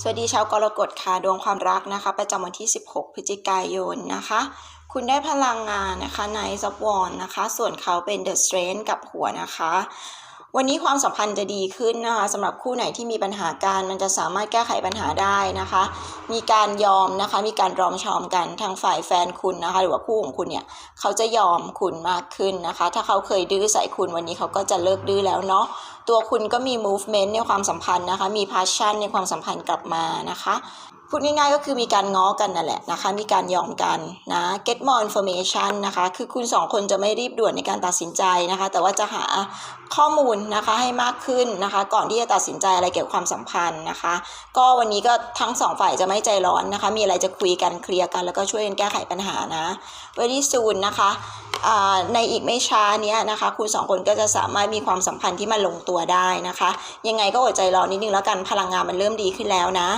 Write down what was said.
สวัสดีชาวกรกฎค่ะดวงความรักนะคะ ประจำวันที่ 16 พฤศจิกายนนะคะ คุณได้พลังงานนะคะในซับวอนนะคะ ส่วนเขาเป็นเดอะสเตรนกับหัวนะคะ วันนี้ความสัมพันธ์จะดีขึ้นนะคะสำหรับคู่ไหนที่มีปัญหาการมันจะสามารถแก้ไขปัญหาได้นะคะ มีการยอมนะคะมีการรอมชอมกันทางฝ่ายแฟนคุณนะคะ หรือว่าคู่ของคุณเนี่ยเขาจะยอมคุณมากขึ้นนะคะ ถ้าเขาเคยดื้อใส่คุณวันนี้เขาก็จะเลิกดื้อแล้วเนาะตัวคุณก็มี movement ในความสัมพันธ์นะคะ มี passion ในความสัมพันธ์กลับมานะคะ พูดง่ายๆก็คือมีการง้อกันนั่นแหละนะคะ มีการยอมกันนะ get more information นะคะ คือคุณสองคนจะไม่รีบด่วนในการตัดสินใจนะคะ แต่ว่าจะหาข้อมูลนะคะให้มากขึ้นนะคะ ก่อนที่จะตัดสินใจอะไรเกี่ยวกับความสัมพันธ์นะคะ ก็วันนี้ก็ทั้งสองฝ่ายจะไม่ใจร้อนนะคะ มีอะไรจะคุยกันเคลียร์กันแล้วก็ช่วยกันแก้ไขปัญหานะ very soon นะคะในอีกไม่ช้านี้นะคะ คุณสองคนก็จะสามารถมีความสัมพันธ์ที่มันลงตัวได้นะคะ ยังไงก็อดใจรอนิดนึงแล้วกันพลังงานมันเริ่มดีขึ้นแล้วนะ